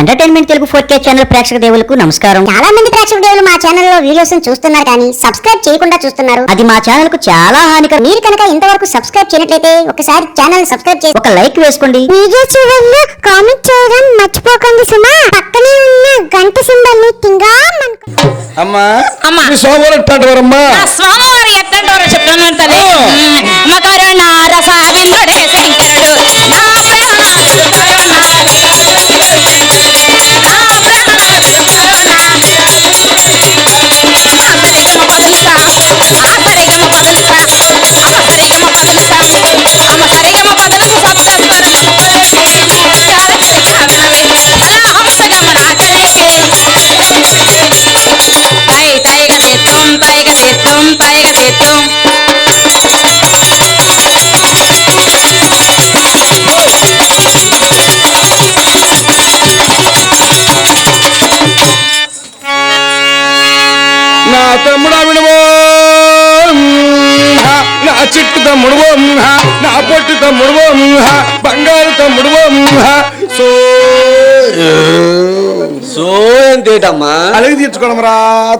Entertainment Telugu four K channel ప్రేక్షక దేవులకు నమస్కారం. చాలా మంది ప్రేక్షక దేవులు మా ఛానల్లో వీడియోస్ చూస్తున్నారు కానీ సబ్స్క్రైబ్ చేయకుండా చూస్తున్నారు. అది మా ఛానల్కు చాలా హానికరం. మీరు కనుక ఇంతవరకు సబ్స్క్రైబ్ చేయనట్లయితే ఒకసారి ఛానల్ సబ్స్క్రైబ్ చేసి ఒక లైక్ వేసుకోండి. వీడియో చివరిలో కామెంట్ చేయడం మర్చిపోకండి సుమా. పక్కనే ఉన్న గంట సింబల్ని తింగా అమ్మా అమ్మా. మీ సోమవారం ఎట్టాంటివారమ్మా ఆ స్వామివారు ఎట్టంటారో చెప్తున్నాను తల్లి. మకరుణ రసావిందుడే శంకరుడు నా పొట్టు తమ్ముడు బంగారు తమ్ముడు సో సో ఏంటమ్మా అలిగి తీర్చుకోవడం రా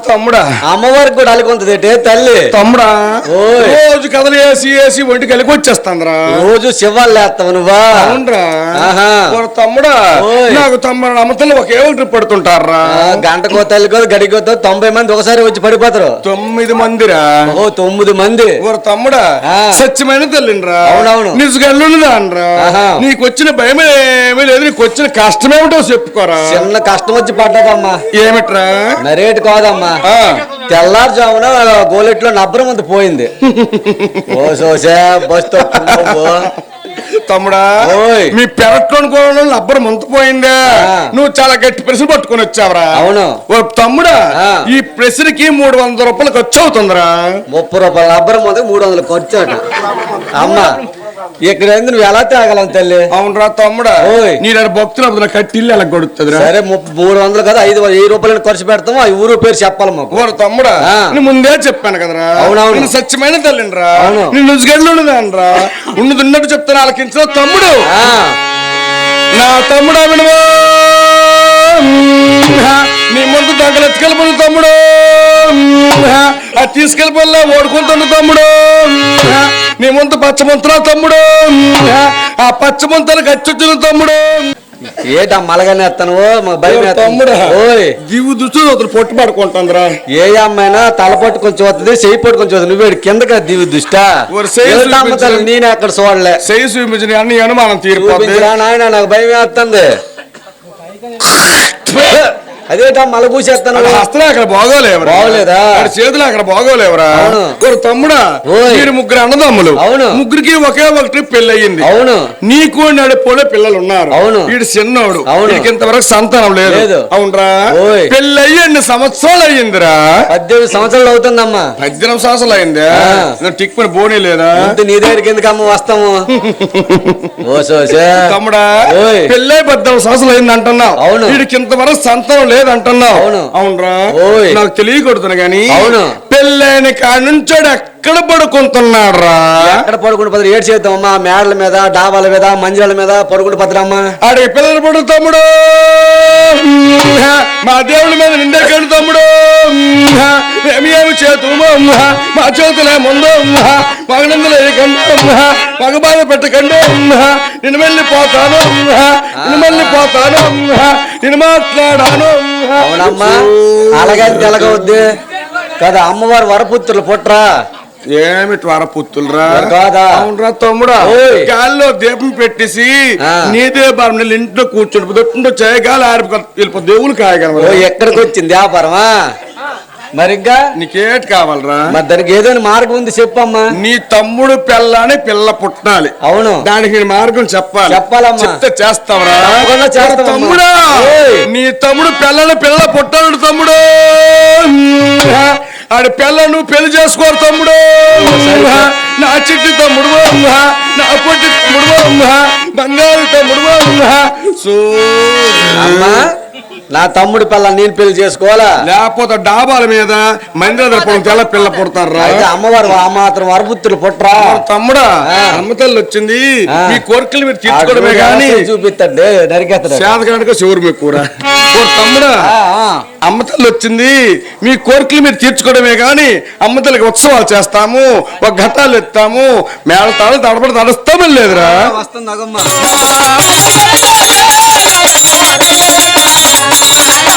తమ్ముడా. అమ్మవారికి కూడా అలకొంతదేటే తల్లి? తమ్ముడా ఓయ్. రోజు కథలు వేసి వేసి ఒంటికి కలిగి వచ్చేస్తాందిరా రోజు శివాలు లేస్తావు నువ్వా? అవునరా. ఆహా. తమ్ముడా ఓయ్. నాకు తమ్ముడు అమ్మతలు ఒకే ఒకటి పడుతుంటారా గంటకో తల్లికో గడికోతో తొంభై మంది ఒకసారి వచ్చి పడిపోతారు. తొమ్మిది మందిరా. ఓ తొమ్మిది మంది. ఓరి తమ్ముడా ఆ. సత్యమైన తల్లిరా అవునవును. నిజగల్లుండదా ఆహా. నీకు వచ్చిన ఏమీ లేదు నీకు వచ్చిన కష్టమేమిటో చెప్పుకోరా. చిన్న కష్టం వచ్చి పడ్డదమ్మా. ఏమిట్రా మరేటి కాదమ్మా. తెల్లారుజామున గోలెట్లో నబ్బరం అంత పోయింది ఓ సోసే బస్ తమ్ముడా. మీ పెరట్లో కూడా లబ్బర్ ముంతపోయిందా. నువ్వు చాలా గట్టి ప్రెస్ పట్టుకొని వచ్చావరా అవును. ఓ తమ్ముడా. ఈ ప్రెస్కి మూడు వందల రూపాయలు ఖర్చు అవుతుందిరా ముప్పై రూపాయల నబ్బరం ఉంది మూడు వందలు ఖర్చు అట అమ్మా ఇక్కడ నువ్వు ఎలా తాగలం తల్లి? అవునరా తమ్ముడా. ఓయ్. నీ భక్తులు అప్పుడు కట్టి ఇల్లు ఎలా కొడుతుందిరా సరే మూడు వందలు కదా ఐదు వెయ్యి రూపాయలు ఖర్చు పెడతాము ఆ ఊరు పేరు చెప్పాలి మాకు. ఓరు తమ్ముడా. నేను ముందే చెప్పాను కదరా. అవునవును. నేను సత్యమైన తల్లినిరా. నేను నుజుగడ్లు ఉన్నదానరా. ఉన్నది ఉన్నట్టు చెప్తాను ఆలకించిన తమ్ముడు. నా తమ్ముడా వినవా? నీ ముందు దగ్గర ఎత్తుకెళ్ళిపోయిన తమ్ముడు. అది తీసుకెళ్ళిపోలే ఓడుకుంటున్న తమ్ముడు. నీ ముందు పచ్చమంతురా తమ్ముడు. ఆ పచ్చమంతలు గచ్చొచ్చిన తమ్ముడు. ఏటా మలగానే ఎత్తాను భయం. తమ్ముడా. దివు దుస్తు అతను పొట్టు పడుకుంటుందిరా. ఏ అమ్మాయినా తలపట్టు కొంచెం వస్తుంది చెయ్యి పట్టు కొంచెం వస్తుంది నువ్వేడు కిందకి దివి దుష్టా. చెయ్యి నేను అక్కడ చూడలే. సై చూపించిన అన్ని అనుమానం చూపించరా నాయన నాకు భయం వేస్తుంది. అదేటా మలగూసేస్తాను అది హస్తలు అక్కడ బాగోలేవురా బాగోలేదా? అక్కడ చేతులు అక్కడ బాగోలేవురా. ఓరి తమ్ముడా. మీరు ముగ్గురు అన్నదమ్ములు అవును. ముగ్గురికి ఒకే ఒకటి పెళ్ళి అయ్యింది అవును నీకు నడిపోలే పిల్లలు ఉన్నారు అవును. వీడు చిన్నోడు అవును. వీడికి ఇంతవరకు సంతానం లేదు. అవునరా. పెళ్ళి అయ్యి ఎన్ని సంవత్సరాలు అయ్యిందిరా పద్దెనిమిది సంవత్సరాలు అవుతుందమ్మా పద్దెనిమిది సంవత్సరాలు అయిందా. టిక్ పని బోనీ లేదా నీ దగ్గరికి ఎందుకు అమ్మ వస్తాము తమ్ముడా. పెళ్ళై పద్దెనిమిది సంవత్సరాలు అయింది అంటున్నావు అవును. వీడికి ఇంతవరకు సంతానం లేదు అంటున్నావు అవును. అవునరా. నాకు తెలియకూడదు గాని అవును. పెళ్ళైన కాడ నుంచి ఎక్కడ పడుకుంటున్నాడు రా ఎక్కడ పడుకుంటు పదరు ఏడు చేద్దామమ్మా మేడల మీద డాబాల మీద మంజాల మీద పడుకుంటు పదరమ్మా ఆడి పిల్లలు పడు తమ్ముడు. మా దేవుడి మీద నిండేకండి తమ్ముడు. ఏమి ఏమి చేతు మా చేతులే ముందు మగనందులు మగ బాధ పెట్టకండి నేను వెళ్ళిపోతాను నేను వెళ్ళిపోతాను నేను మాట్లాడాను అవునమ్మా. అలాగే తెలగవద్ది. కదా అమ్మవారు వరపుత్రులు పుట్రా. ఏమిటి వార పుత్తులరా? అవునరా తమ్ముడా. గాల్లో దీపం పెట్టేసి. నీదే బాబు ఇంట్లో కూర్చొని దొట్టుండో చేయగాలి ఆరిపో వెళ్ళిపో దేవులు ఓ కాయగలరా ఎక్కడికి వచ్చింది వ్యాపారమా మరి ఇంకా నీకేటి కావాలరా? మరి దానికి ఏదైనా మార్గం ఉంది చెప్పమ్మా. నీ తమ్ముడు పిల్లని పిల్ల పుట్టాలి అవును. దానికి మార్గం చెప్పాలి. చెప్పాలమ్మా. చెప్తే చేస్తావరా. తమ్ముడా. నీ తమ్ముడు పిల్లని పిల్ల పుట్టాడు తమ్ముడు. ఆడి పిల్ల నువ్వు పెళ్ళి చేసుకోరు తమ్ముడు. నా చిట్టి తమ్ముడు నా పొట్టి తమ్ముడు బంగారు తమ్ముడు. సో అమ్మా. నా తమ్ముడి పిల్ల నేను పెళ్ళి చేసుకోవాలా? లేకపోతే డాబాల మీద మందిరం తెల్ల పిల్ల పుడతారా అయితే అమ్మవారు ఆ మాత్రం వరబుత్తులు పుట్రా? తమ్ముడా. అమ్మ తల్లి వచ్చింది. మీ కోరికలు మీరు తీర్చుకోవడమే గాని చూపిస్తాడు నరికేస్తాడు. శివురు మీ కూర తమ్ముడా. అమ్మ తల్లి వచ్చింది. మీ కోరికలు మీరు తీర్చుకోవడమే గాని అమ్మ తల్లికి ఉత్సవాలు చేస్తాము ఒక ఘటాలు ఎత్తాము మేళతాలు తడబడి తడుస్తామని లేదురా. వస్తుంది Música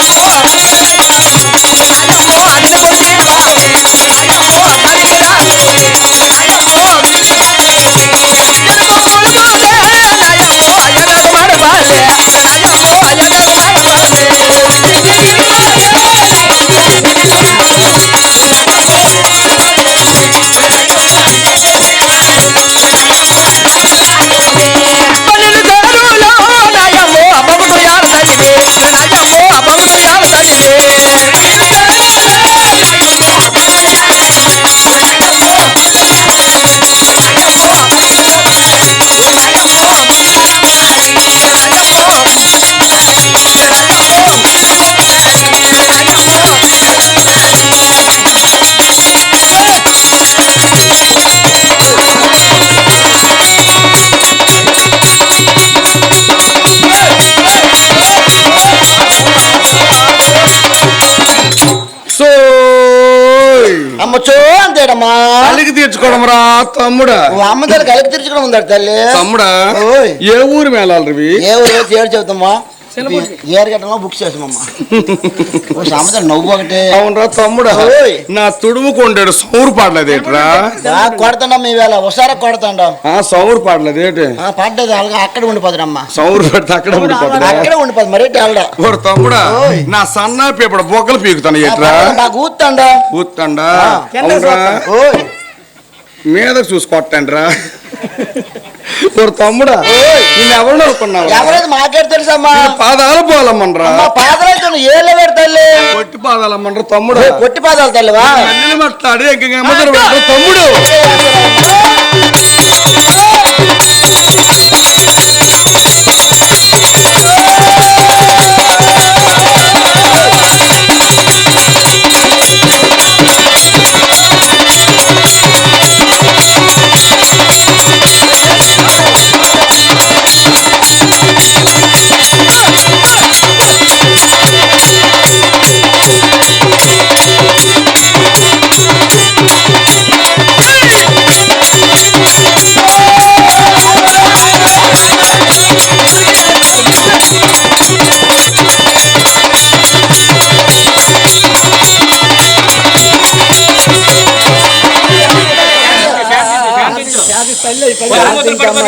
తీర్చుకోవడం రా తమ్ముడా. అమ్మ తల్లి కలిపి తెరుచుకోవడం ఉందా తల్లి? తమ్ముడా. ఏ ఊరు మేళాలు రవి ఏ ఊరు? ఏడు చెబుతామా? బుక్ చేసామమ్మా నవ్వు ఒకటి. అవునరా తమ్ముడా. ఓయ్. నా తుడుము కొండాడు సౌరు పాడలేదేట్రా? కొడతాండం ఈవేళ. ఒకసారి కొడతాండం. ఆ సౌరు పాడలేదేటి? ఆ, పడ్డది అలాగే అక్కడ ఉండిపోతాడమ్మా. సౌరు పెడితే అక్కడ ఉండిపోతాడా? అక్కడే ఉండిపోదు. మరి ఓరు తమ్ముడా. నా సన్నా పేపడ బొక్కలు పీకుతాను ఎట్రా? బాగా ఊత్తాండా. ఊత్తండా? ఆ. అవునరా? ఓయ్. మీద చూసి కొట్టండిరా. ఓరు తమ్ముడా. నేను ఎవరు అనుకున్నావు ఎవరైతే మాకేడు తెలుసమ్మా పాదాలు పోలమ్మన్రా. పాదరైతే ఏళ్ళు పెడతాళ్ళి పొట్టి పాదాలమ్మన్రా తమ్ముడు. పొట్టి పాదాలు తల్లివా? అన్ని మాట్లాడి ఇంక తమ్ముడు.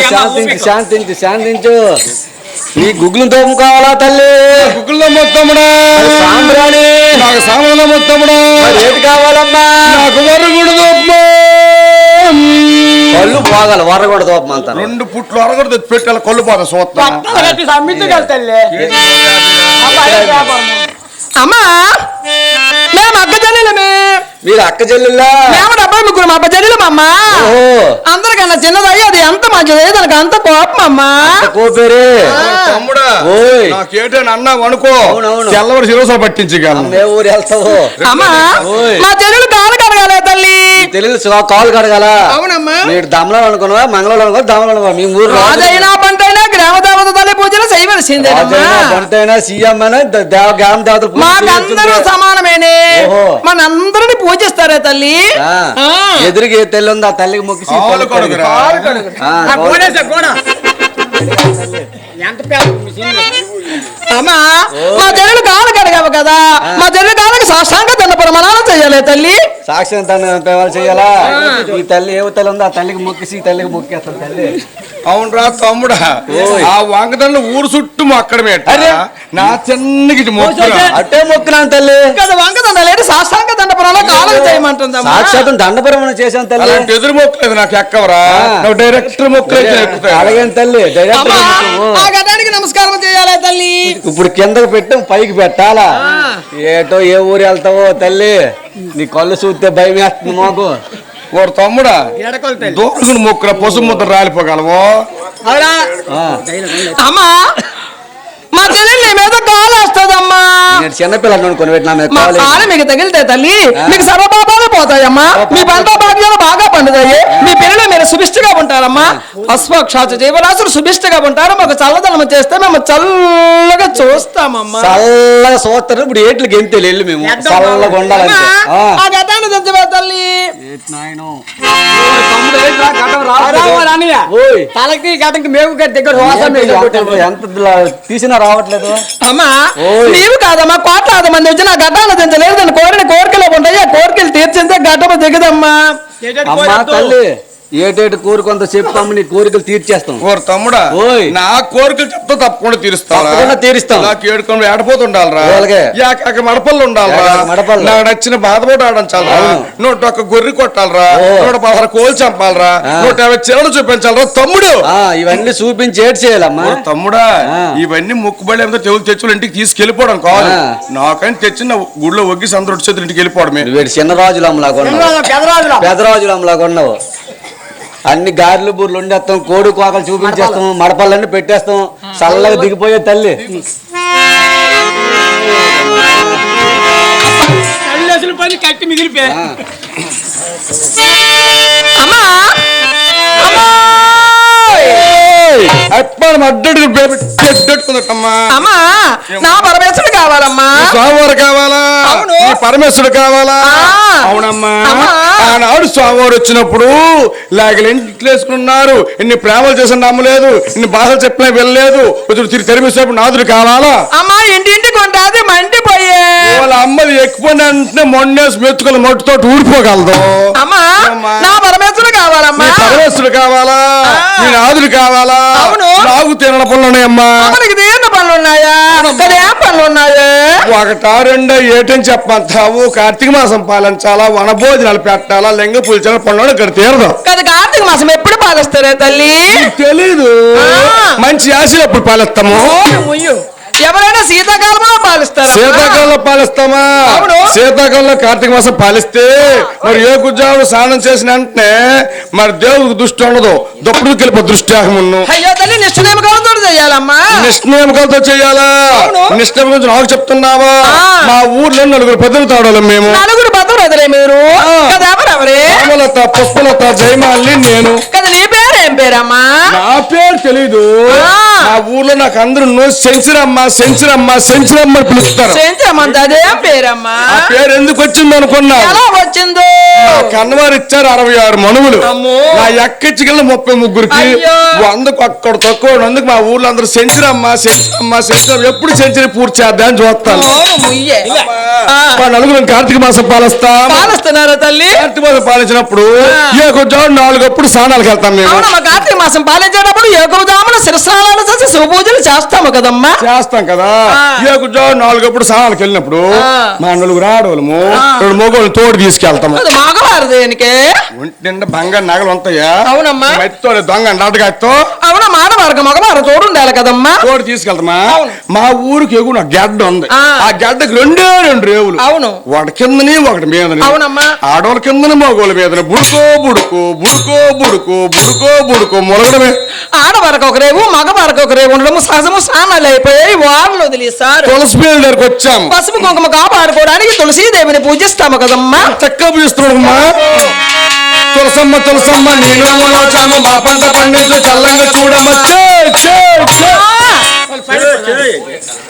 శాంతించు శాంతించు శాంతించు నీ గుగ్గులు తోముకోవాలా తల్లి గుగ్గుల్లో మొత్తముడా సాంబ్రాణి నాకు మొత్తముడా మరి ఏది కావాలమ్మా నాకు వరుగుడు దోపమా కళ్ళు పోగాలి వరగొడ తోపమంటారు రెండు పుట్లు అరగడు తెచ్చి పెట్టాలి కళ్ళు సూత్తా అమ్మా మేము అక్క చెల్లెలమే మీరు అక్క చెల్లెల్లా? మేము డెబ్బై ముగ్గురు మా అక్క చెల్లెలు అమ్మా. అందరికన్నా చిన్నదయ్యి అది ఎంత మంచిది దానికి అంత కోపం అమ్మా. కోపేరే? తమ్ముడా. నాకేటని అన్నావు అనుకో. అవునవును. తెల్లవారు శిరోసలు పట్టించగలను ఊరు వెళ్తావు? అమ్మా. మా చెల్లెలు కాలు కడగాలే తల్లి. శివ- కాలు కడగాల? అవునమ్మా. మీరు దమలం అనుకున్నావా మంగళం అనుకున్నా దమలం అనుకున్నా మీ ఊరు రాజు. రాజైనా పంటైనా గ్రామ దేవత తల్లి పూజలు చేయవలసిందేనమ్మా రాజైనా బంటైనా సీఎం అయినా ద- దేవ గ్రామ దేవతలు పూజ మాకందరూ చేయాల్సిందే. సమానమేనే. మనందరిని పూజిస్తారే తల్లి. ఎదురుగా తెల్లి ఉందో ఆ తల్లికి మొక్కి సీ కాలు కాలు. అమ్మా మా చెల్లెలు కాలు కడగావు కదా. మా చెల్లెలు కాళ్ళకి సాష్టాంగ దండ ప్రమాణాలు చెయ్యాలి తల్లి. సాక్ష్యం తను పేవాలు చేయాలా ఈ తల్లి ఏ తల్లి ఉందో ఆ తల్లికి మొక్కిసి తల్లికి మొక్కేస్తాను తల్లి. అవునరా తమ్ముడా. ఆ వంకదండ్లు ఊరు చుట్టూ మొక్కడమే. నా చిన్నకి మొక్కరా. అట్టే మొక్కినాను తల్లి. కదా వంక దండ లేదు సాష్టాంగ దండ ప్రమాణాలు కాళ్ళకి చేయమంటుందమ్మా. సాక్షాత్తం దండపరమణ చేశాను తల్లి. అలాంటి ఎదురు మొక్కలేదు నాకు ఎక్కవరా? డైరెక్టర్ ఎక్కుతాయి అలాగే తల్లి. డైరెక్ట్ అమ్మా నమస్కారం చేయాలి తల్లి? ఇప్పుడు కిందకి పెట్టాం పైకి పెట్టాలా? ఏటో ఏ ఊరు వెళ్తావో తల్లి? నీ కళ్ళు చూస్తే భయం వేస్తుంది మాకు. ఓరు తమ్ముడా దూరుగుడు మొక్కర పసుపు ముద్ర రాలిపోగలవు. అమ్మా మా చెల్లెలు నీ మీద కాలు వస్తుందమ్మా చిన్నపిల్లలు కొనిపెట్టినా? కాలు మీకు తగిలితే తల్లి మీకు సర్వపాపాలు పోతాయమ్మా. మీ పంట భాగ్యాలు బాగా పండుతాయి. మీ పిల్లలు మీరు సుభిష్టిగా ఉంటారమ్మా. అశ్వక్షాచ జీవరాశులు సుభిష్టిగా ఉంటారు. మాకు చల్లదనం చేస్తే మేము చల్లగా చూస్తామమ్మా. చల్లగా సోస్తారు ఇప్పుడు ఏట్లు గెంతేలు వెళ్ళి మేము. చల్లగా ఉండాలంటే. గతాన్ని తెచ్చివే తల్లి. తమ్ముడు. తలకి గటకి మేకు దగ్గర ఎంత- తీసినా రావట్లేదు? అమ్మా. నీవు కాదమ్మా కోట్లాది మంది వచ్చి నా గడ్డాలు కోరిన కోరికలు ఉంటాయి ఆ కోరికలు తీర్చిందే గడ్డమ దిగదమ్మా. అమ్మా తల్లి. ఏటేటి కోరికొంత చెప్పమ్మ నీ కోరికలు తీర్చేస్తాం ఓరు తమ్ముడా ఓయ్. నా కోరికలు చెప్తా తప్పకుండా తీరుస్తా తప్పకుండా తీరుస్తాం. నాకు ఏడుకొని ఏడపోతుండాలరా. యాక మడపల్లు ఉండాలరా మడపళ్ళు. నాకు నచ్చిన బాధపోటు ఆడించాలరా. నూట ఒక్క గొర్రె కొట్టాలరా. నూట పదహారు కోలు చంపాలరా. నూట యాభై చిరలు చూపించాలరా తమ్ముడు ఆ ఇవన్నీ చూపించి ఏడ్ చేయాలమ్మా తమ్ముడా. ఇవన్నీ ముక్కుబడి ఏమిటో తెగులు తెచ్చులు ఇంటికి తీసుకెళ్ళిపోవడం కాదు. నాకని తెచ్చిన గుడిలో ఒగ్గి సందరొట్టి చేతులు ఇంటికి వెళ్ళిపోవడమే వీడు చిన్న రాజులు అమ్మలాగా ఉన్నావు పెదరాజులు అమ్మలాగా ఉన్నావు అన్ని గారెలు బూర్లు వండేస్తాం కోడి కోకలు చూపించేస్తాం మడపళ్ళన్నీ పెట్టేస్తాం. చల్లగా దిగిపోయే తల్లి. పని కట్టి మిగిలిపోయా. అమ్మా! అప్పుడు అడ్డడు చెడ్డట్టుకుందటమ్మా అమ్మా నా పరమేశ్వరుడు కావాలమ్మా. స్వామివారు కావాలా? పరమేశ్వరుడు కావాలా. అవునమ్మా. ఆనాడు స్వామివారు వచ్చినప్పుడు లాగలు ఇంట్లో వేసుకున్నారు. ఇన్ని ప్రేమలు చేసిన నమ్మలేదు ఇన్ని బాధలు చెప్పినా వెళ్ళలేదు ఇప్పుడు తిరిగి తెరిమేసేప్పుడు నాదుడు కావాలా? అమ్మా ఇంటింటికి ఉంటుంది మండిపోయే. వాళ్ళ అమ్మది ఎక్కువ వెంటనే మొన్నేసి మెత్తుకుని మొట్టుతో ఊడిపోగలదు. అమ్మా. నా పరమేశ్వరుడు కావాలమ్మా. పరమేశ్వరుడు కావాలా. నీ నాదుడు కావాలా? అవును. నాకు తినడ పనులు ఉన్నాయమ్మా. అమ్మనికి దేన్న పనులు ఉన్నాయా? ఏం పనులు ఉన్నాయా? ఒకటా రెండో ఏటని చెప్పంతావు కార్తీక మాసం పాలించాలా? వనభోజనాలు పెట్టాలా? లింగ పూజలు పనులు ఇక్కడ తీరదు. కదా కార్తీక మాసం ఎప్పుడు పాలిస్తారే తల్లి? తెలీదు. మంచి ఆశలు ఎప్పుడు పాలిస్తాము. ఎవరైనా శీతాకాలంలో పాలిస్తారా? శీతాకాలంలో పాలిస్తామా. శీతాకాలంలో కార్తీక మాసం పాలిస్తే మరి ఏ గుజ్జాడు స్నానం చేసిన వెంటనే మరి దేవుడికి దృష్టి ఉండదు. దప్పుడు కలిపి దృష్టి అయ్యో తల్లి నిష్ఠనేమకాలతో చేయాలమ్మా. చేయాలా. నిష్ఠ గురించి నాకు చెప్తున్నావా. మా ఊర్లో నలుగురు పెద్దలు తాడాలి మేము. నలుగురు ఎదురే మీరు. రామలత పుష్పలత జయమాలిని నేను. కదా నీ పేరు ఏం పేరమ్మా? నా పేరు తెలీదు. ఆ. నా ఊర్లో నాకు అందరూ నో సెంచరమ్మ సెంచరమ్మ సెంచరమ్మ అని పిలుస్తారు? అదేం పేరమ్మా. ఆ పేరు ఎందుకు వచ్చింది అనుకున్నా ఎలా వచ్చిందో? కన్నవారు ఇచ్చారు అరవై ఆరు మనువులు. నా ఎక్కించగల ముప్పై ముగ్గురికి అయ్యో. వందకు అక్కడ తక్కువ అందుకు మా ఊర్లో అందరూ సెంచరమ్మ సెంచరమ్మ సెంచరమ్మ ఎప్పుడు సెంచరీ పూర్తి చూస్తాను. ముయ్యే. ఆ. మా నలుగురు కార్తీక మాసం పాలిస్తాం. పాలిస్తున్నారా తల్లి? కార్తీక మాసం పాలించినప్పుడు. ఏ కొంచెం నాలుగప్పుడు స్నానాలకు వెళ్తాం మేము. కార్తీక మాసం పాలించేటప్పుడు ఏకవదామున శిరస్నానాలు చేసి శివపూజలు చేస్తాము కదమ్మా. చేస్తాం కదా. ఆ. ఏ కొంచెం నాలుగప్పుడు స్నానాలకు వెళ్ళినప్పుడు. మా నలుగురు ఆడవాళ్ళము రెండు మొగోళ్ళు తోడు తీసుకెళ్తాము. అది మగవారు దేనికి ఒంటి నిండా బంగారు నగలు ఉంటాయా? అవునమ్మా. మెత్తో దొంగ నాటకాయతో అవునా మానవారికి మగవారు తోడు ఉండాలి కదమ్మా. తోడు తీసుకెళ్తామా. మా ఊరికి ఎగున గడ్డ ఉంది. ఆ. గడ్డకి రెండే రెండు రేవులు. అవును. ఒకటి కిందని ఒకటి మీదని. అవునమ్మా. ఆడవాళ్ళ కిందని మగోళ్ళ మీదని. బుడుకో బుడుకు బుడుకో బుడుకు బుడుకో బుడుకు మొలగడమే. ఆడవారికి ఒక రేవు మగవారికి ఒక రేవు ఉండడం సహజము స్నానాలు అయిపోయాయి వాళ్ళు వదిలేస్తారు తులసి దగ్గరకు వచ్చాము పసుపు కుంకుమ కాపాడుకోవడానికి తులసీదేవిని పూజిస్తాము కదమ్మా. చక్కగా పూజిస్తున్నాడమ్మా. తులసమ్మ తులసమ్మ నేను వచ్చాము మా పంట పండించు చల్లంగా చూడమ్మ. 妈！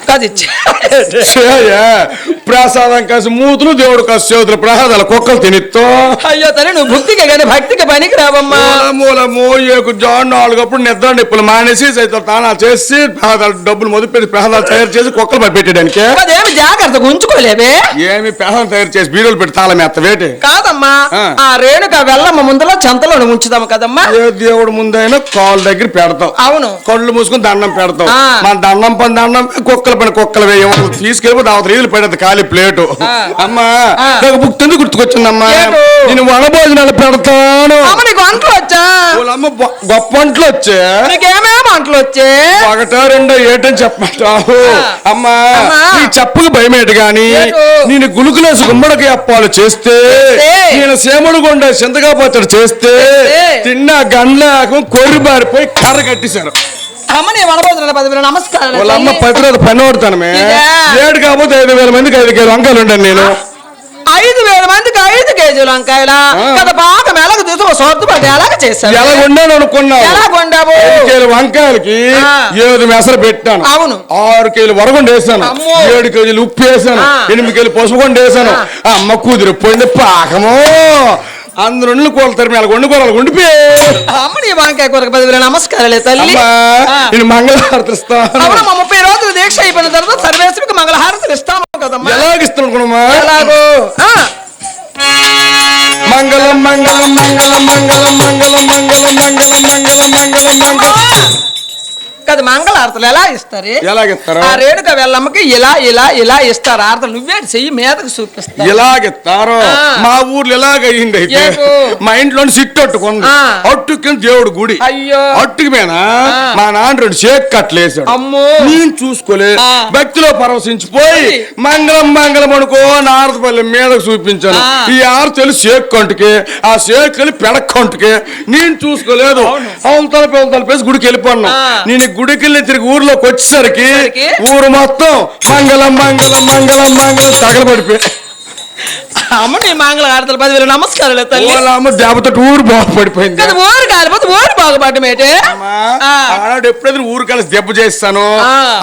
కాదు చేయ్. ప్రసాదం కాసి మూతులు దేవుడు కాసి చేతులు ప్రసాదాలు కుక్కలు తినిత్తో. అయ్యో తల్లి నువ్వు భక్తికి కానీ భక్తికి పనికి రావమ్మా. మూలము ఏకు జాన్ నాలుగప్పుడు నిద్ర నిప్పులు మానేసి సైతం తానాలు చేసి ప్రసాదాలు డబ్బులు మొదలు పెట్టి ప్రసాదాలు తయారు చేసి కుక్కలు పెట్టడానికి అదేమి జాగ్రత్తగా ఉంచుకోలేవే? ఏమి ప్రసాదం తయారు చేసి బీరులు పెట్టి తాళం ఎత్త వేటి కాదమ్మా ఆ. రేణుక వెళ్ళమ్మ ముందులో చెంతలో ఉంచుదాము కదమ్మా. ఏ దేవుడు ముందైనా కాళ్ళ దగ్గర పెడతాం అవును. కళ్ళు మూసుకుని దండం పెడతాం. మన దండం పని దండం కుక్కల పని కుక్కలు వేయం తీసుకెళ్ళిపోతే అవతల రీలు పెడతాది ఖాళీ ప్లేటు. అమ్మా. నాకు బుక్ తింది గుర్తుకొచ్చిందమ్మా? నేను వనభోజనాలు పెడతాను వచ్చా వాళ్ళమ్మ గొప్ప అంట్లు వచ్చే నీకేమేమి వచ్చే ఒకటో రెండో ఏటని చెప్పమంటావు ఆ. అమ్మా. నీ చెప్పుకు భయమేటి గాని? నేను గులుకులేసి గుమ్మడికి అప్పాలు చేస్తే. నేను సేమడు కొండ చింతగా చేస్తే చేస్తే. తిన్న గండ్లాకం కొర్రి బారిపోయి కర్ర కట్టేశారు అమ్మ నీ వనబోతున్నా పదివేల నమస్కారం వాళ్ళ అమ్మ పది రోజులు పని? ఏడు కాకపోతే ఐదు వేల మందికి ఐదు కేజీ వంకాయలు ఉంటాను నేను ఐదు వేల మందికి ఐదు కేజీలు వంకాయల. కదా బాగా మెలకు చూసి సొత్తు పట్టి ఎలాగ చేశావు ఎలా వండాను అనుకున్నావు ఎలా ఐదు కేజీల వంకాయలకి. ఏడు మెసరు పెట్టాను అవును. ఆరు కేజీలు వరగుండి వేసాను. ఏడు కేజీలు ఉప్పు వేసాను. ఎనిమిది కేజీలు పసుపు కొండ వేసాను. అమ్మ కుదిరిపోయింది పాకము అందరు కోలుతారు మేము వండి కూరలు వండిపోయి అమ్మ నీ వంకాయ కూరకు పదివేల నమస్కారాలే తల్లి. నేను మంగళహారతి ఇస్తాను ముప్పై రోజులు దీక్ష అయిపోయిన తర్వాత సర్వేశ్వరికి మంగళహారతులు ఇస్తాము కదమ్మా. ఎలాగిస్తాను అనుకున్నామా ఎలాగో మంగళం మంగళం మంగళం మంగళం మంగళం మంగళం మంగళం మంగళం మంగళం మంగళం. కదా మంగళహారతులు ఎలా ఇస్తారు ఎలాగిస్తారు ఆ రేణుక వెళ్ళమ్మకి ఇలా ఇలా ఇలా ఇస్తారు ఆరతలు నువ్వే చెయ్యి మీదకు చూపిస్తా ఎలాగిస్తారు ఆ. మా ఊర్లో ఎలాగ అయ్యింది అయితే? మా ఇంట్లో సిట్టు అట్టుకుంది ఆ. అట్టు కింద దేవుడు గుడి అయ్యో అట్టుకి మీద. మా నాన్న రెండు కట్టలేసాడు అమ్మో. నేను చూసుకోలే. భక్తిలో పరవశించిపోయి. మంగళం మంగళం అనుకో నారదపల్లి మీదకు చూపించాను. ఈ ఆరు షేక్ కంటుకి ఆ షేక్ వెళ్ళి పెడక్ కంటుకి నేను చూసుకోలేదు అవతల పెవతల పేసి గుడికి వెళ్ళిపోన్నాను ఆ. నేను ఈ గుడికి వెళ్ళి తిరిగి ఊర్లోకి వచ్చేసరికి? ఊరు మొత్తం మంగళం మంగళం మంగళం మంగళం తగలబడిపోయి అమ్మ నీ మంగళహారతులు పదివేల నమస్కారాలే తల్లి అమ్మ దెబ్బతో ఊరు బాగుపడిపోయింది కదా ఊరు కాలిపోతే ఊరు బాగుపడమేటే అమ్మా, ఆ. ఆనాడు ఎప్పుడైతే ఊరు కలిసి దెబ్బ చేస్తాను.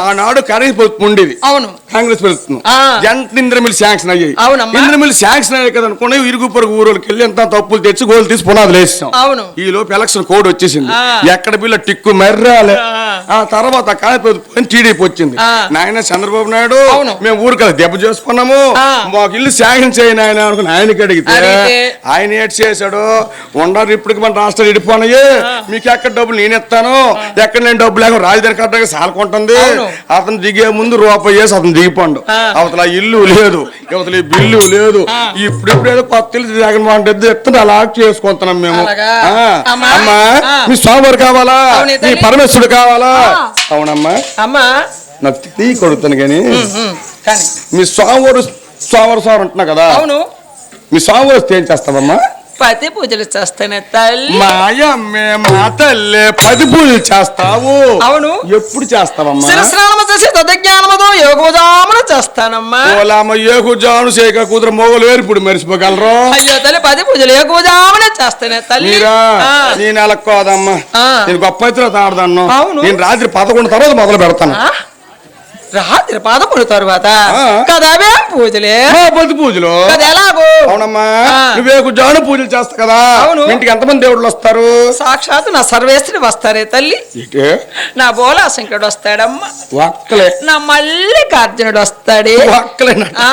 ఆనాడు కరెంట్ ప్రభుత్వం ఉండేది అవును కాంగ్రెస్ ప్రభుత్వం. ఎంత ఇంద్రమిల్ శాంక్షన్ అయ్యాయి అవునమ్మా. ఇంద్రమిల్ శాంక్షన్ అయ్యాయి కదా అనుకుని ఇరుగు పొరుగు ఊరోళ్ళకి వెళ్ళి ఎంత తప్పులు తెచ్చి గోలు తీసి పునాదులు వేసాం అవును. ఈ లోపు ఎలక్షన్ కోడ్ వచ్చేసింది. ఎక్కడ బిల్ల టిక్కు మెర్రాలే ఆ. తర్వాత కాంగ్రెస్ ప్రభుత్వం టీడీపీ వచ్చింది. నాయన చంద్రబాబు నాయుడు. మేము ఊరు కలిసి దెబ్బ చేసుకున్నాము. మాకు ఇల్లు శాంక్షన్ చేయను ఆయన అనుకుని ఆయనకి అడిగితే? ఆయన ఏడ్ చేశాడు ఉండాలి ఇప్పటికి మన రాష్ట్రాలు ఇడిపోనాయి మీకు ఎక్కడ డబ్బులు నేను ఇస్తాను ఎక్కడ నేను డబ్బులు లేక రాజధాని కట్టడానికి సాలకుంటుంది. అతను దిగే ముందు రూపాయి వేసి అతను దిగిపోండు. అవతల ఇల్లు లేదు అవతల ఈ బిల్లు లేదు. ఇప్పుడు ఇప్పుడు ఏదో కొత్త ఇల్లు జగన్మోహన్ రెడ్డి ఎత్తున అలా చేసుకుంటున్నాం మేము. అమ్మా? మీ స్వామివారు కావాలా మీ. పరమేశ్వరుడు కావాలా. అవునమ్మా అమ్మా నాకు తీ కొడుతాను కానీ మీ స్వామివారు స్వామివారు స్వామి అంటున్నా కదా. అవును. మీ స్వామివారు వస్తే ఏం చేస్తావమ్మా? పతి పూజలు చేస్తానే తల్లి. మాయమ్మే మా తల్లే పది పూజలు చేస్తావు. అవును. ఎప్పుడు చేస్తావమ్మా? శిరస్నానము చేసి తదజ్ఞానముతో యోగోదామున చేస్తానమ్మా. ఓలామ జాను చేయక కూతురు మొగలు వేరుపుడు మరిచిపోగలరు అయ్యో తల్లి పది పూజలు యోగోదామున చేస్తానే తల్లి. మీరా. నేను నెలక్కోదమ్మా. ఆ. నేను గొప్ప ఎత్తున తాడదాను అవును. నేను రాత్రి పదకొండు తర్వాత మొదలు పెడతాను? రాత్రి పదకొండు తర్వాత ఆ. కదా అవే పూజలే? పది పూజలు. కదా ఎలాగో? అవునమ్మా. ఆ. నువ్వేకు జాను పూజలు చేస్తా కదా. అవును. ఇంటికి ఎంతమంది దేవుళ్ళు వస్తారు? సాక్షాత్ నా సర్వేశ్వరి వస్తారే తల్లి. నా బోలాశంకరుడు వస్తాడమ్మా. ఒక్కలే నా మల్లికార్జునుడు వస్తాడే. ఒక్కలే ఆ.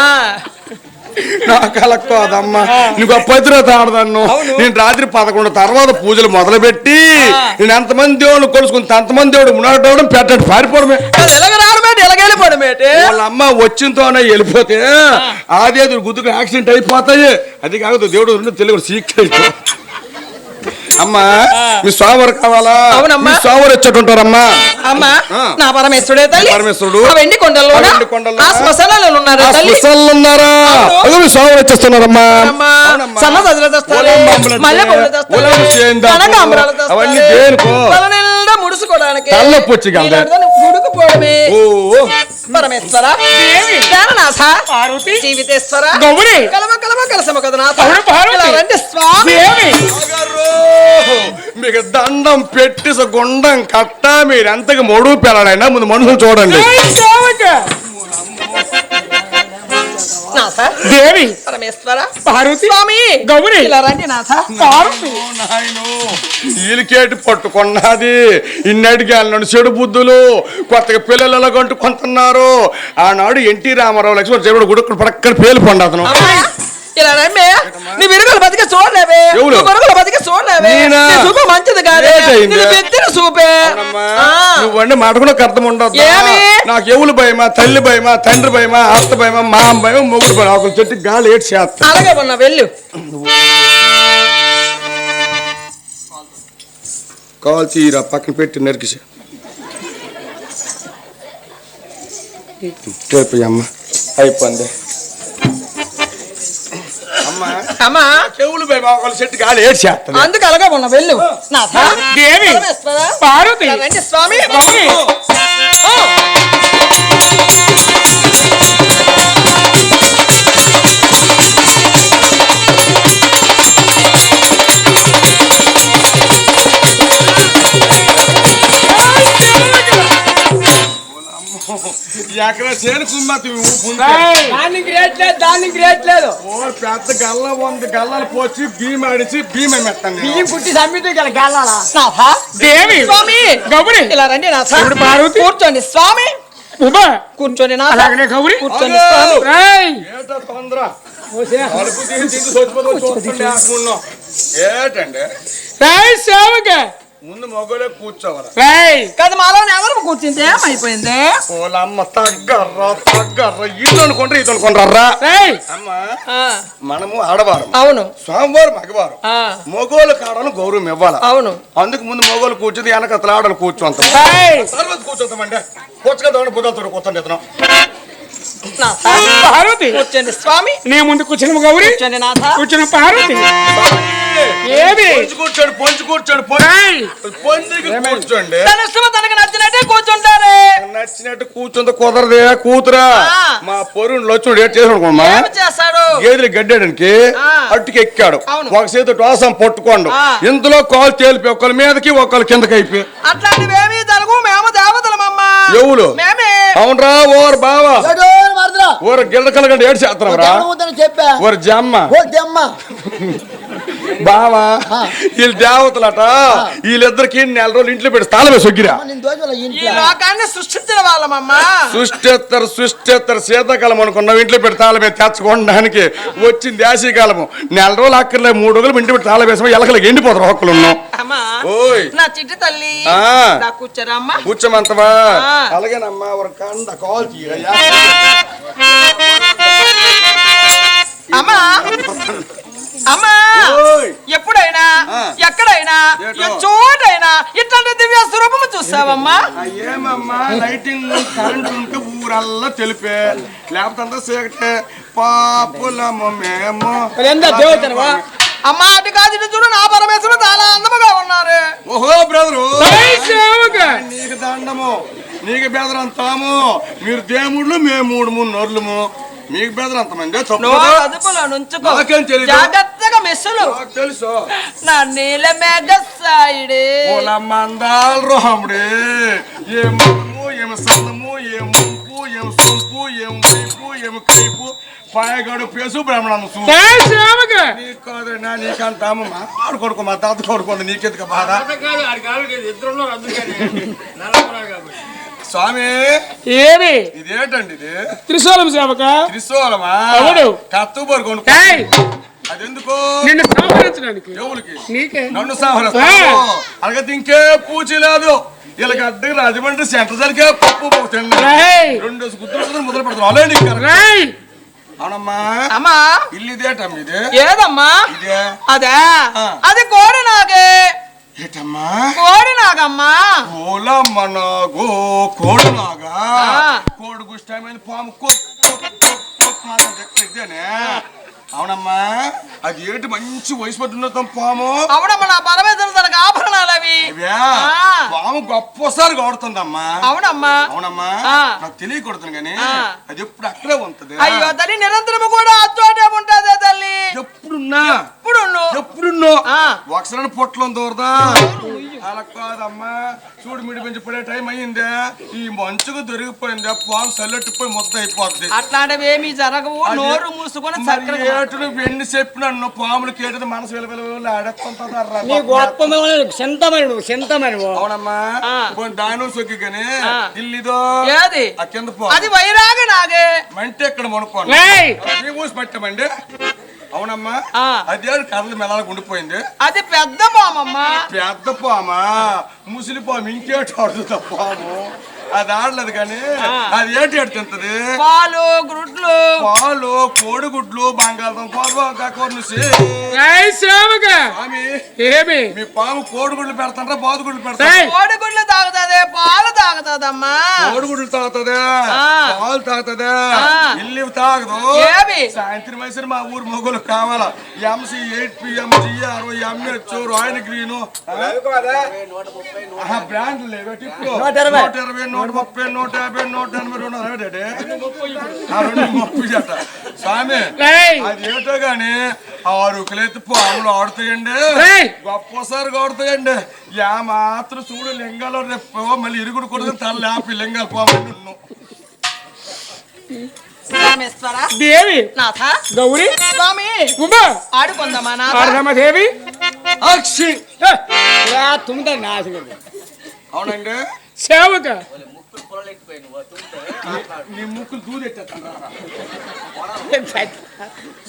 నాకు అలక్కోదమ్మా నీకు ఎత్తున తాడదాను. నేను రాత్రి పదకొండు తర్వాత పూజలు మొదలు పెట్టి ఆ. నేను ఎంతమంది దేవుళ్ళు కొలుసుకుని అంతమంది దేవుడు మునాడవడం పెట్టండి పారిపోవడమే. కదా ఎలాగ రావడమేటి ఎలాగెళ్ళిపోవడమేటి వాళ్ళ అమ్మ వచ్చినతోనే వెళ్ళిపోతే ఆది అది గుద్దుకు యాక్సిడెంట్ అయిపోతాయి అది కాదు దేవుడు రెండు తెలుగు సీక్రెట్ అమ్మా మీ స్వామివారు కావాలా అవునమ్మా. మీ స్వామివారు వచ్చేటుంటారమ్మా అమ్మా. నా పరమేశ్వరుడే తల్లి పరమేశ్వరుడు. ఆ వెండి కొండల్లో ఆ వెండి కొండల్లో. ఆ శ్మశానాలు ఉన్నారా ఆ తల్లి స్పెషల్ ఉన్నారా అవును. అదో మీ స్వామివారు వచ్చేస్తున్నారమ్మా అమ్మా. అవునమ్మా. సన్న సజ్జలు తెస్తారు. ఉలమ్మ అంబులంటే, మల్లె పువ్వులు తెస్తారు. ఉలమ్మ చేయిందాకు. కనకాంబరాలు తెస్తారు. అవన్నీ దేనికో? ముడుచుకోవడానికి తలనొప్పి వచ్చి కలదే. ఈనాడుదాన్ని ఉడుకుపోవడమే ఓ పరమేశ్వర జ్ఞాననాథ పార్వతి జీవితేశ్వర గౌరి. కలమ కలమ కలసమ కదనాథ అవును, పార్వతి. ఇలా రండి స్వామి! మీకు దండం పెట్టి గుండం కట్ట మీరు ఎంతకి మొడు పెళ్ళడైనా ముందు మనుషులు చూడండి. దేవి? ఈలికేటి పట్టుకున్నది. ఇన్నటికి అన్నాడు చెడు బుద్ధులు. కొత్తగా పిల్లలు ఎలా కొంటున్నారు ఆనాడు ఎన్టీ రామారావు లక్ష్మణ్ చెరువుడు గుడుకుడు పడక్కన పేలు పండు అతను అమ్మా, ఇలా రండి నీ విరుగులు బతికి చూడలేవే. ఎవరు? నీ విరుగులు బతికి చూడలేవే. నేనా? నీ చూపు మంచిది కాదే. చూపే. అర్థం ఉండదు? నాకు ఎవరు భయమా? తల్లి భయమా? తండ్రి భయమా? అత్త భయమా? మా భయం మొగుడు భయం ఒక చెట్టు గాలి ఏడ్చి చేస్తా. అలాగే ఉన్నా వెళ్ళు. కాల్ తీరా పక్కన పెట్టి నరికిసా. అమ్మ అయిపోయింది. అమ్మ. అమ్మా. చెవులు ఒకళ్ళ చెట్టు గాలి ఏడు చేస్తుంది. అందుకు అలాగే ఉన్నా వెళ్ళు. దేవి. పార్వతి. స్వామి. స్వామి. ఎక్కడ చేను కుమ్మతి దానికి రేట్ లేదు దానికి రేట్ లేదు. ఓ పెద్ద గల్ల వంద గల్లలు పోసి భీమ ఆడిచి భీమ మెత్తాను బియ్యం కుట్టి సమ్మితో గల గల్లాలా? దేవి స్వామి! గౌరి! ఇలా రండి ఇప్పుడు పార్వతి. కూర్చోండి స్వామి! ఉబా కూర్చోండి నాథ అలాగనే గౌరి? కూర్చోండి స్వామి. రేయ్ ఏటో తొందర? అలుపు తీసి తీసి చచ్చిపోతే చూస్తుండే ఆకున్నాం. ఏటండి? రేయ్ సేవక! ముందు మొగలే కూర్చోవాలి. కదా మాలో ఎవరు కూర్చుంటే ఏమైపోయింది? ఓలమ్మ తగ్గర్రా తగ్గర్రా ఇల్లు అనుకుంటారు ఇది అనుకుంటారా అమ్మ మనము ఆడవారం. అవును. సోమవారం మగవారం. మొగోలు కాడను గౌరవం ఇవ్వాలి. అవును. అందుకు ముందు మొగోలు కూర్చుంది వెనక ఆడలు కూర్చోంతాం తర్వాత కూర్చోతామండి. కూర్చుగా బుద్ధతో కూర్చోండి ఇతను. పార్వతి. కూర్చోండి స్వామి. నీ ముందు కూర్చున్న గౌరి. కూర్చోండి నాథ. కూర్చున్న పార్వతి. ఏది? పొంచి కూర్చోండి పొంచి కూర్చోండి పొంచి రేయ్ పొంచికి కూర్చోండి. తన ఇష్టం తనకు నచ్చినట్టే కూర్చుంటారే. నచ్చినట్టు కూర్చుంది కుదరదే కూతురా. మా పొరుణ్ణి వచ్చి ఏడు చేసుకున్నామా ఏమి చేస్తాడు గేదెలు గడ్డడానికి. అట్టుకి ఎక్కాడు. ఒక చేతి టోసం పట్టుకోండు. ఇందులో కాలు తేలిపి ఒకళ్ళ మీదకి ఒకళ్ళ కిందకి అయిపోయి. అట్లాంటివేమీ జరగు మేము దేవతలమమ్మా ఎవరు? మేమే. అవునరా ఓర్ బావా. ఓర్ గిళ్ళ కలగండి ఏడు చేస్తున్నారా వద్దని చెప్పా. ఓర్ జమ్మ. ఓ దెమ్మ బావా వీళ్ళు దేవతలట వీళ్ళిద్దరికి నెల రోజులు ఇంట్లో పెట్టి తాళమే సొగ్గిరా. నేను దోషం ఈ ఇంట్లో. లోకాన్ని సృష్టించిన వాళ్ళమమ్మా. సృష్టెత్తరు సృష్టెత్తరు శీతాకాలం అనుకున్నాం ఇంట్లో పెట్టి తాళమే తెచ్చుకోవడానికి వచ్చింది యాసీకాలము. నెల రోజులు అక్కర్లే మూడు రోజులు ఇంటి పెట్టి తాళం వేసాము ఎలకలకి ఎండిపోతారు ఒక్కలు ఉన్నాం. అమ్మా ఓయ్. నా చిట్టి తల్లి. ఆ. నా కూర్చోరా అమ్మా కూర్చోమంతవా. అలాగేనమ్మా ఒక కంద కాల్ తీయయ్యా. అమ్మా. అమ్మా. ఎప్పుడైనా. ఎక్కడైనా చోటైనా ఇట్లాంటి దివ్య స్వరూపము చూసావమ్మా? ఏమమ్మా? లైటింగ్ కరెంట్ ఉంటే ఊరల్లా తెలిపే. లేకపోతే అంతా చీకటే పాపులము మేము దేవతనవా? అమ్మా అటు కాదు ఇటు చూడు నా పరమేశ్వరుడు చాలా అందముగా ఉన్నారు. ఓహో బ్రదరు! నీకు దండము నీకు బెదరంతాము. మీరు దేవుళ్ళు మేము మూడు మూడు నోర్లము. మీకు బెదరంత మంది. నోరు తప్పు అదుపులో నుంచుకో. నాకేం తెలీదు. జాగ్రత్తగా మెస్సులు నాకు తెలుసు. నా నీల మేఘ సాయిడే. మందాలు రోహముడే. ఏం మనము ఏం సన్నము ఏం ముంపు ఏం సొంపు ఏం వైపు ఏం కైపు. పాయగాడు పేసు బ్రాహ్మణం సూ రేయ్ సేవక నీకు కాదన్నా నీకంత అమ్మమ్మ ఆడు కొడుకు మా తాత కొడుకు నీకెందుకు బాధ? ఇద్దరు అందుకని. స్వామి ఏమి ఇదేంటండి ఇది త్రిశూలం సేవక త్రిశూలమా అవును. కత్తుబరు కొనుక్కో రేయ్ అదెందుకు నిన్ను సంహరించడానికి ఎవరికి నీకే నన్ను సంహరిస్తావు అలాగే ఇంకే పూచి లేదు వీళ్ళకి అడ్డకి రాజమండ్రి సెంటర్ సరికే పప్పు పప్పు తిన్నా రేయ్ రెండు గుర్తు మొదలు పెడతాం అలాంటి రేయ్ అవునమ్మా అమ్మా ఇల్లు ఇదేటమ్మ ఇది ఏదమ్మా ఇదే అదే ఆ. అది కోడి నాగే ఏటమ్మా కోడి నాగమ్మా ఓలమ్మ నాగో కోడి నాగా గుష్టమైన పాము అవునమ్మా అది ఏంటి మంచి వయసు పట్టున్నతం పాము? అవునమ్మా నా పరమేశ్వరుడు తనకు ఆభరణాలు అవి. పాము గొప్పసారి కొడుతుందమ్మా అవునమ్మా. అవునమ్మా. నాకు తెలియకూడదు కానీ. అది ఎప్పుడు అక్కడే ఉంటది. అయ్యో తల్లి నిరంతరము కూడా అచ్చోటే ఉంటదే. తల్లి ఎప్పుడున్నా. ఎప్పుడున్నో. ఆ. ఒకసారి పొట్లం దూరదా. అలా కాదమ్మా. చూడు మిడి పెంచి పడే టైం అయ్యిందే. ఈ మంచుకు దొరికిపోయిందే. పాము సల్లెట్టుపోయి మొత్తం అయిపోతుంది అట్లాంటివి ఏమీ జరగవు. నోరు మూసుకొని ఏటును వెండి చెప్పినన్ను పాములు కేటది మనసు విలువలు ఆడేస్తుంటారా నీ గొప్పమైన చింతమని నువ్వు చింతమని అవునమ్మా. దాని సొక్కి కానీ. ఇల్లిదో. ఏది? ఆ కింద పో. అది వైరాగ నాగే. మంటే ఇక్కడ మనుకోండి ఊసి పట్టామండి. అవునమ్మా. అదే కర్రలు మెలాలకు ఉండిపోయింది. అది పెద్ద బామమ్మా పెద్ద పామా? ముసిలి పాము ఇంకేటి పాము. అది ఆడలేదు కానీ అది ఏంటి ఆడు తింటది? పాలు గ్రుడ్లు పాలు కోడిగుడ్లు సేవక స్వామి ఏమి? మీ పాము కోడిగుడ్లు పెడతాండ్రా బాదుగుడ్లు రేయ్ పెడతాం కోడిగుడ్లు తాగుతుంది పాలు తాగుతుందమ్మా. కోడిగుడ్లు తాగుతుందా ఆ. పాలు తాగుతుందా. ఇల్లు తాగదు. ఏమి? సాయంత్రం వేసరి మా ఊరు మొగలు కావాలా? MC eight PM GR MH royal green brand లేవు ఇప్పుడు నూట ఇరవై. నూట ముప్పై నూట యాభై నూట ఎనభై రెండు. ఆ రెండు ముప్పై జత స్వామి. అది ఏంటో గాని ఆరు కిలోతి పాములు ఆడుతాయండి. గొప్పసారి ఆడుతాయండి. యా మాత్రం చూడు లింగాలు రేపు మళ్ళీ ఇరుగుడు కొడుకు తల లేపి లింగాలు పాము దేవి! నాథ? గౌరీ? స్వామి? ఉమా! ఆడుకుందామా నాథ? ఆడదమ్మ దేవి అక్షి తుమ్మిదా నాశనం. అవునండి. సేవక.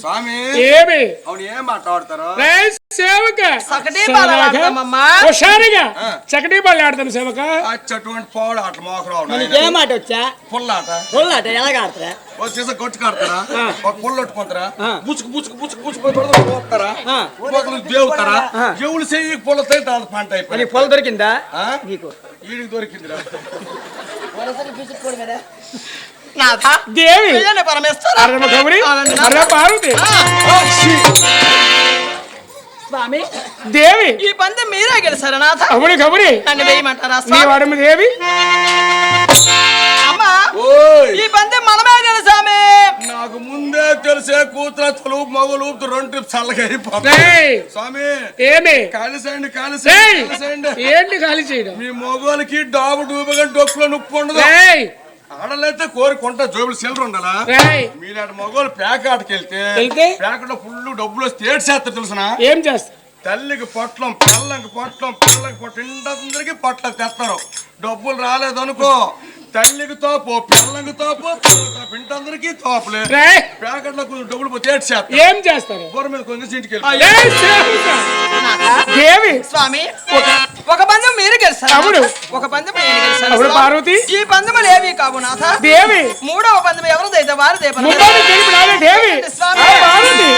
స్వామి. ఏమి? అవును ఏం మాట్లాడతారు? సేవక. హుషారుగా. చకటి బాల్ ఆడతాను సేవక. అచ్చటువంటి పోవడం అట్లా మోకరావు ఏం మాట వచ్చా? పుల్లాట. పొల్లాట ఎలాగ ఆడతారా ఒక సీసా కొట్టు కడతారా? ఒక పుల్ల కొట్టుకుంటారా బుచ్చుకు బుచ్చుకు బుచ్చుకు బుచ్చుకు పోతారా? దేవుతారా? దేవులు పుల్ల పంట అయిపోయి పొల దొరికిందా? నీకు. ఈడికి దొరికిందిరా. నాథ దేవి. వెళ్ళండి పరమేశ్వర. ఆడదమ్మ గౌరీ అరే పార్వతి. స్వామి దేవి. ఈ పందెం మీరే గెలిచారా నాథ. అవును గౌరీ నన్ను వేయమంటారా స్వామి? దేవి. ఈ పందెం మనమే గెలిచామే నాకు ముందే తెలిసే కూతురు తలుపు మగలు రెండు ట్రిప్ చల్లగా అయిపోతాయి. రేయ్. స్వామి. ఏమి? కాలిసేయండి కాలిసేయండి ఏంటి చేయడం? మీ మగోళ్ళకి డాబు డూబగా డొక్కులో నొప్పి ఉండదు? ఆడలైతే కోరుకుంటా జోబులు సిల్లర్ ఉండాలా? మీలాంటి మగోళ్ళు ప్యాకాటకి వెళ్తే వెళ్తే? ప్యాకెట్లో ఫుల్ డబ్బులు వస్తే ఏడు చేస్తారు తెలుసునా? ఏం చేస్తా తల్లికి పొట్లం పిల్లకి పొట్లం పిల్లకి పొట్లం ఇంటందరికి పొట్లం తెస్తారు. డబ్బులు రాలేదనుకో తల్లికి తోపు పిల్లకి తోపు తోపు ఇంటందరికి తోపులే. రేయ్ ప్యాకెట్లో కొంచెం డబ్బులు పోతే చేస్తారు ఏం చేస్తారు? బోర మీద కొంచెం ఇంటికి దేవి! స్వామి ఒక పందెం మీరు గెలిచారు అవును. ఒక పందెం నేను గెలిచాను. పార్వతి. ఈ పందెములు ఏవి కావు నాథ. దేవి! మూడవ పందెం ఎవరిదైతే వారిదే? దేవి! స్వామి. పార్వతి!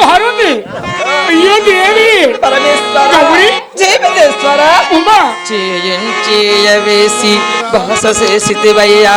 పార్వతి అయ్యో దేవి ఉమా? చేయించేయవేసి భాష చేసివయ్యా